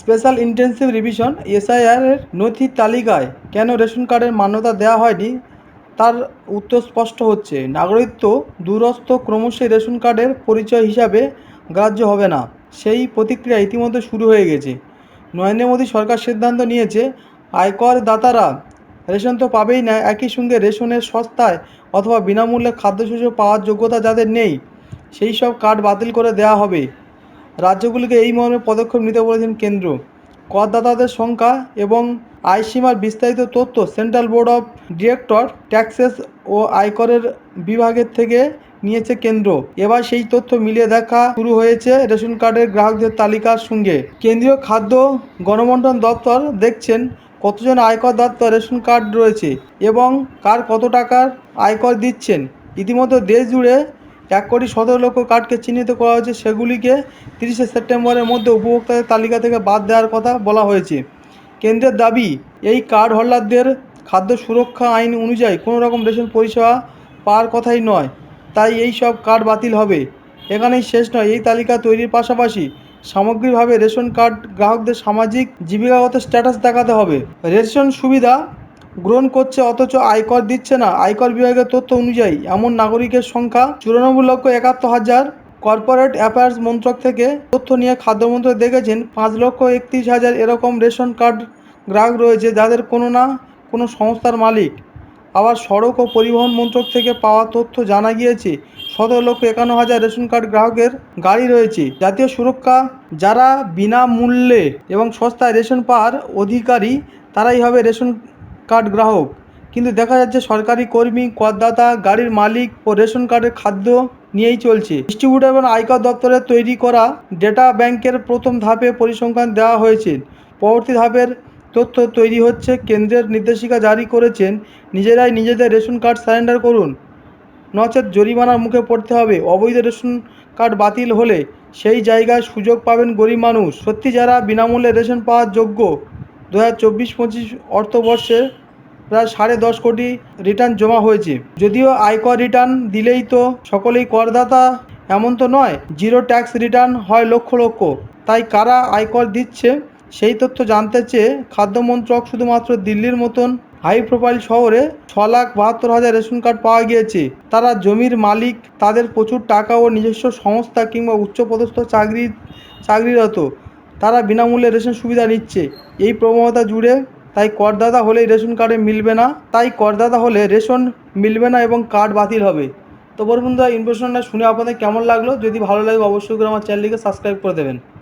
Special intensive revision SIR এর নথির তালিকায় কেন রেশন কার্ডের মান্যতা দেওয়া হয়নি? তার উত্তর স্পষ্ট হচ্ছে, নাগরিকত্ব দূরস্থ ক্রমশই রেশন কার্ডের পরিচয় হিসাবে গ্রাহ্য হবে না। সেই প্রতিক্রিয়া ইতিমধ্যে শুরু হয়ে গেছে। নরেন্দ্র মোদী সরকার সিদ্ধান্ত নিয়েছে, আয়কর দাতারা রেশন তো পাবেই না, একই সঙ্গে রেশনের সস্তায় অথবা বিনামূল্যে খাদ্যশস্য পাওয়ার যোগ্যতা যাদের নেই, সেই সব কার্ড বাতিল করে দেওয়া হবে। রাজ্যগুলিকে এই মর্মে পদক্ষেপ নিতে বলেছেন কেন্দ্র। করদাতাদের সংখ্যা এবং আয়সীমার বিস্তারিত তথ্য central board of director taxes ও আয়করের বিভাগের থেকে নিয়েছে কেন্দ্র। এবার সেই তথ্য মিলিয়ে দেখা শুরু হয়েছে রেশন কার্ডের গ্রাহকদের তালিকার সঙ্গে। কেন্দ্রীয় খাদ্য গণবন্টন দপ্তর দেখছেন কতজন আয়কর দপ্তর রেশন কার্ড রয়েছে এবং কার কত টাকার আয়কর দিচ্ছেন। ইতিমধ্যে দেশ জুড়ে এক কোটি সতেরো লক্ষ কার্ডকে চিহ্নিত করা হয়েছে। সেগুলিকে তিরিশে সেপ্টেম্বরের মধ্যে উপভোক্তাদের তালিকা থেকে বাদ দেওয়ার কথা বলা হয়েছে। কেন্দ্রের দাবি, এই কার্ড হোল্ডারদের খাদ্য সুরক্ষা আইন অনুযায়ী কোনো রকম রেশন পরিষেবা পাওয়ার কথাই নয়। তাই এই সব কার্ড বাতিল হবে। এখানেই শেষ নয়। এই তালিকা তৈরির পাশাপাশি সামগ্রিকভাবে রেশন কার্ড গ্রাহকদের সামাজিক জীবিকাগত স্ট্যাটাস দেখাতে হবে। রেশন সুবিধা গ্রহণ করছে, অথচ আয়কর দিচ্ছে না। আয়কর বিভাগের তথ্য অনুযায়ী, এমন নাগরিকের সংখ্যা চুরানব্বই লক্ষ একাত্তর হাজার। কর্পোরেট অ্যাফেয়ার্স মন্ত্রক থেকে তথ্য নিয়ে খাদ্য মন্ত্রক দেখেছেন, পাঁচ লক্ষ একত্রিশ হাজার এরকম রেশন কার্ড গ্রাহক রয়েছে, যাদের কোনো না কোনো সংস্থার মালিক। আবার সড়ক ও পরিবহন মন্ত্রক থেকে পাওয়া তথ্য জানা গিয়েছে, সতেরো লক্ষ একান্ন হাজার রেশন কার্ড গ্রাহকের গাড়ি রয়েছে। জাতীয় সুরক্ষা যারা বিনামূল্যে এবং সস্তায় রেশন পাওয়ার অধিকারী, তারাই হবে রেশন কার্ড গ্রাহক। কিন্তু দেখা যাচ্ছে সরকারি কর্মী, করদাতা, গাড়ির মালিক ও রেশন কার্ডের খাদ্য নিয়েই চলছে। ডিস্ট্রিবিউটর এবং আয়কর দপ্তরের তৈরি করা ডেটা ব্যাংকের প্রথম ধাপে পরিসংখ্যান দেওয়া হয়েছে। পরবর্তী ধাপের তথ্য তৈরি হচ্ছে, কেন্দ্রের নির্দেশিকা জারি করেছেন, নিজেরাই নিজেদের রেশন কার্ড সারেন্ডার করুন। নচেত জরিমানার মুখে পড়তে হবে। অবৈধ রেশন কার্ড বাতিল হলে সেই জায়গায় সুযোগ পাবেন গরিব মানুষ। সত্যি যারা বিনামূল্যে রেশন পাওয়ার যোগ্য দু হাজার চব্বিশ পঁচিশ অর্থবর্ষে প্রায় সাড়ে দশ কোটি রিটার্ন জমা হয়েছে। যদিও আয়কর রিটার্ন দিলেই তো সকলেই করদাতা, এমন তো নয় জিরো ট্যাক্স রিটার্ন হয় লক্ষ লক্ষ। তাই কারা আয়কর দিচ্ছে সেই তথ্য জানতে চেয়ে খাদ্য মন্ত্রক শুধুমাত্র দিল্লির মতন হাই প্রোফাইল শহরে ছ লাখ বাহাত্তর হাজার রেশন কার্ড পাওয়া গিয়েছে। তারা জমির মালিক, তাদের প্রচুর টাকা ও নিজস্ব সংস্থা কিংবা উচ্চপদস্থ চাকরি, চাকরিরত। তারা বিনামূল্যে রেশন সুবিধা নিচ্ছে। এই প্রবণতা জুড়ে তাই করদাতা হলেই রেশন কার্ডে মিলবে না, তাই করদাতা হলে রেশন মিলবে না এবং কার্ড বাতিল হবে। তো বন্ধুরা ইনফরমেশনটা শুনে আপনাদের কেমন লাগল? যদি ভালো লাগে, অবশ্যই করে আমার চ্যানেলটিকে সাবস্ক্রাইব করে দেবেন।